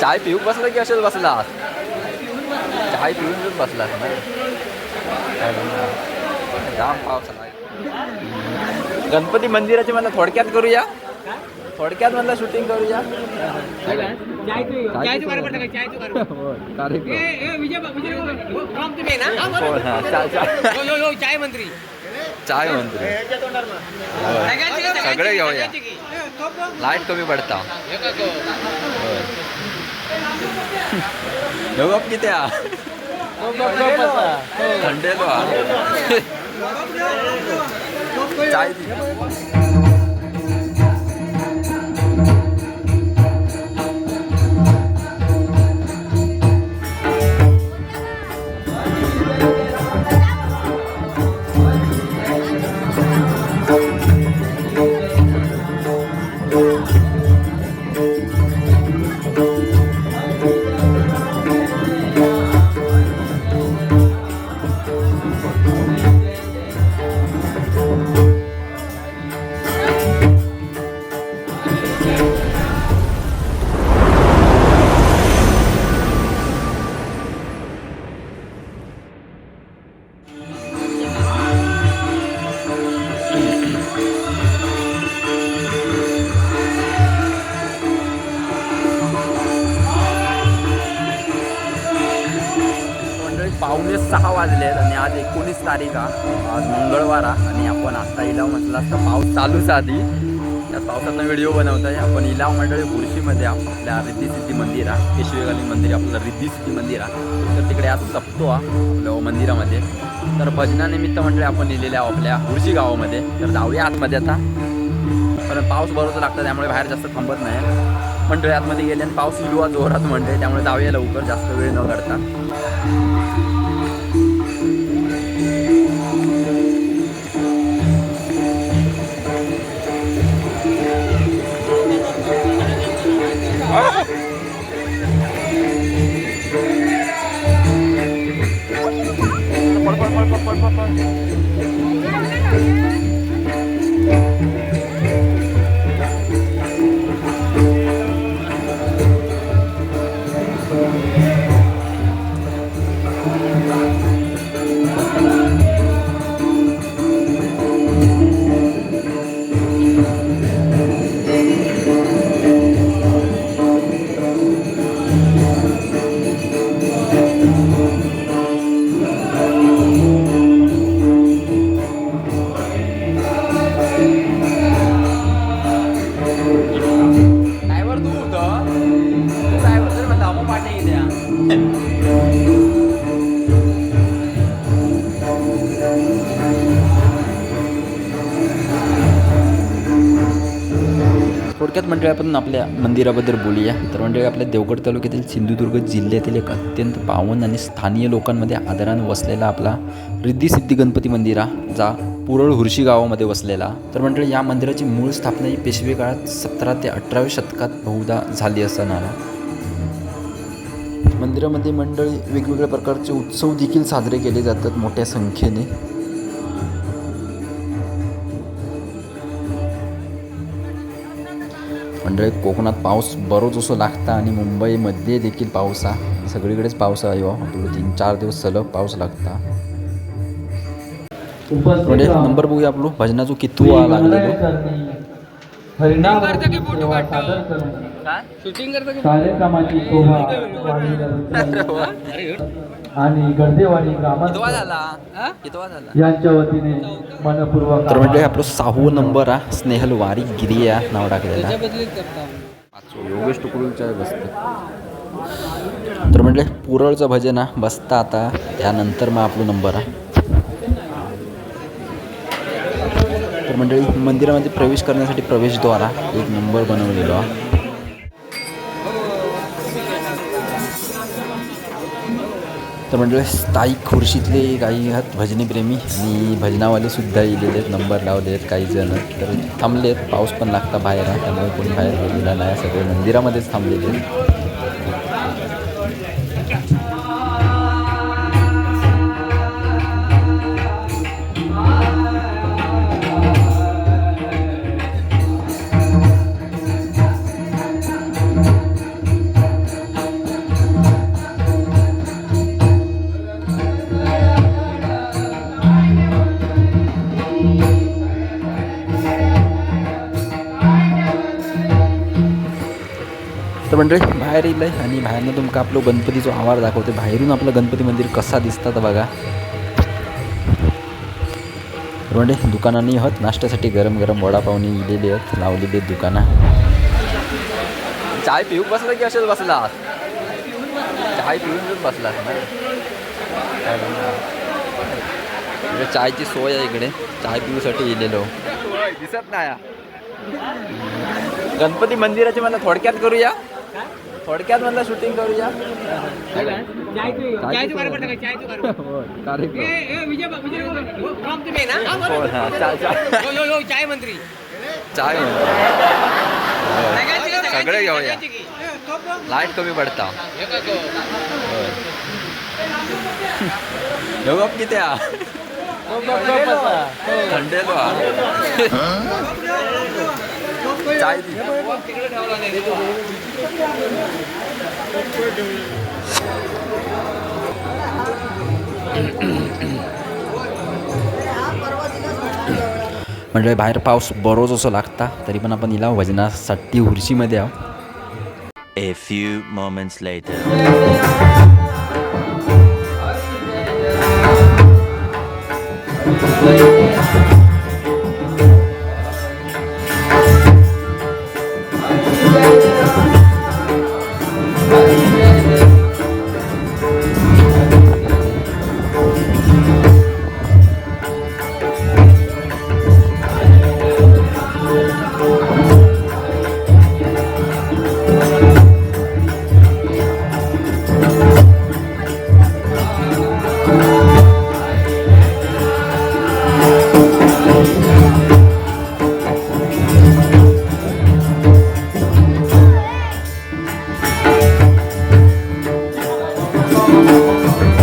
चाय पिऊ बसला की असेच बसला? चाय पिऊनच बसलास ना काय बोलणार? जाम पाऊस आला. गणपती मंदिराची मला थोडक्यात करूया. थोडक्यात म्हणलं शूटिंग करूया. चाय चाय चाय मंत्री. चाय होय. सगळे घेऊया. लाइट कमी पडता. होय. किती हा? थंडेलो हा चाय पावणे वाजले आहेत आणि आज एकोणीस तारीख आहे आज मंगळवार आहे आणि आपण आत्ता इलाव म्हटलं असतं पाऊस चालूच आधी. त्या पावसातनं व्हिडिओ बनवत आहे आपण इलाव मंडळी बुरशीमध्ये आपल्या रिद्धिसिद्धी मंदिर आहे. पेशवेकालीन मंदिर आपलं रिद्धिसिद्धी मंदिर आहे. तर तिकडे आज सप्तो आपल्या मंदिरामध्ये. तर भजनानिमित्त मंडळी आपण इलेले आहो आपल्या बुरशी गावामध्ये. तर जाऊया आतमध्ये आता. पण पाऊस बरोबर लागतं त्यामुळे बाहेर जास्त थांबत नाही. मंडळी आतमध्ये गेले आणि पाऊस हिरवा जोरात म्हणते त्यामुळे जाऊया लवकर जास्त वेळ न करता pode, pode, pode. थोडक्यात मंडळी आपण आपल्या मंदिराबद्दल बोलूया. तर मंडळी आपल्या देवगड तालुक्यातील सिंधुदुर्ग जिल्ह्यातील एक अत्यंत पावन आणि स्थानीय लोकांमध्ये आदरानं वसलेला आपला रिद्धिसिद्धी गणपती मंदिरा जा पुरळ हुर्शी गावामध्ये वसलेला. तर मंडळी या मंदिराची मूळ स्थापना ही पेशवे काळात सतरा ते अठराव्या शतकात बहुधा झाली असणार मंदिरामध्ये मंडळी वेगवेगळ्या प्रकारचे उत्सव देखील साजरे केले जातात मोठ्या संख्येने. मंडळी कोकणात पाऊस बरोच असो लागता आणि मुंबईमध्ये देखील पाऊस हा सगळीकडेच पाऊस आहे हो. थोडं तीन चार दिवस सलग पाऊस लागता. म्हणजे नंबर बघूया आपलो. भजनाचो कितू लागलेलो. शूटिंग करतो की कार्यक्रमाची आणि गर्देवाडी ग्रामस्थ झाला? कितवा झाला? यांच्या वतीने मनपूर्वक तर म्हणजे आपलं सहावं नंबर हा स्नेहल वारी गिरी या नाव टाकलेला. योगेश टुकडूंच्या बसते तर म्हटलं पुरळचं भजन हा बसता आता त्यानंतर मग आपला नंबर हा. तर मंडळी मंदिरामध्ये प्रवेश करण्यासाठी प्रवेशद्वार एक नंबर बनवलेलो तर म्हणजे स्थायिक खुर्शीतले काही आहेत भजनीप्रेमी. आणि भजनावालेसुद्धा येलेले आहेत नंबर लावले आहेत काही जण. तर थांबले आहेत पाऊस पण लागता बाहेर त्यामुळे कोणी बाहेर गेलेला नाही. सगळे मंदिरामध्येच थांबलेले आहेत. मंडळी बाहेर येईल आणि बाहेरनं तुमका आपलं गणपतीचा आवार दाखवते. बाहेरून आपलं गणपती मंदिर कसा दिसतात बघा. म्हणजे दुकानांनी आहोत. नाश्त्यासाठी गरम गरम वडापावनी इलेले आहेत लावलेली आहेत दुकानं. चाय पिऊ बसला की असेच बसला? चाय पिऊनच बसला ना. चायची सोय आहे इकडे. चाय पिऊसाठी येलेलो दिसत नाही. गणपती मंदिराची मला थोडक्यात करूया. थोडक्यात मला शूटिंग करूया. काय काय? चायची सोय. होय, कार्यक्रम. हो, हा, चाय चाय. चाय मंत्री. चाय सगळे घेऊया. लाइट कमी पडता. ह्यो. गप किती हा? थंडेलो हा. म्हणजे बाहेर पाऊस बरोच जसं लागता तरी पण आपण हिला वजनासाठी हुरशीमध्ये आहो a few moments light amor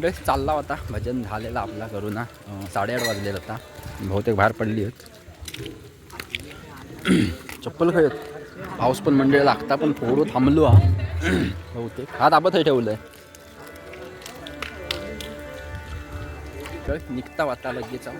म्हणजे चालला होता. भजन झालेला आपला करू ना अं, साडेआठ वाजलेला आता. बहुतेक बाहेर पडली आहेत. चप्पल खेळत पाऊस पण मंडळी लागता पण थोडं थांबलो हा. बहुतेक. हा दाबत आहे ठेवलंय निघता वाटा लगेच भजन